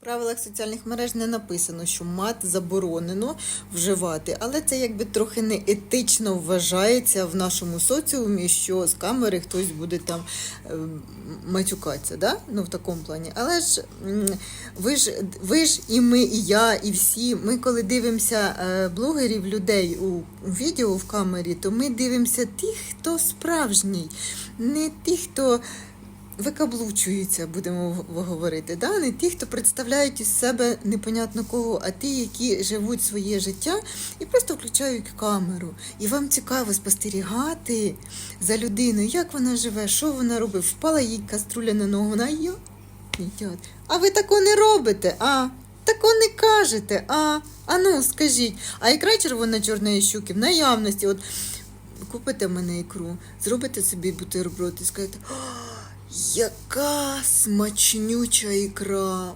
В правилах соціальних мереж не написано, що мат заборонено вживати, але це якби трохи не етично вважається в нашому соціумі, що з камери хтось буде там е, матюкатися, да? ну в такому плані. Але ж ви ж ви ж і ми, і я, і всі. Ми коли дивимося е, блогерів, людей у відео в камері, то ми дивимося тих, хто справжній, не тих, хто викаблучуються, будемо говорити. Да? Не ті, хто представляють із себе непонятно кого, а ті, які живуть своє життя і просто включають камеру. І вам цікаво спостерігати за людиною, як вона живе, що вона робить. Впала їй каструля на ногу, вона. Йдет. А ви тако не робите, а? Тако не кажете, а? А ну, скажіть, а ікра червоно-чорної щуки в наявності. От купите в мене ікру, зробите собі бутерброд і скажете, «О, яка смачнюча ікра.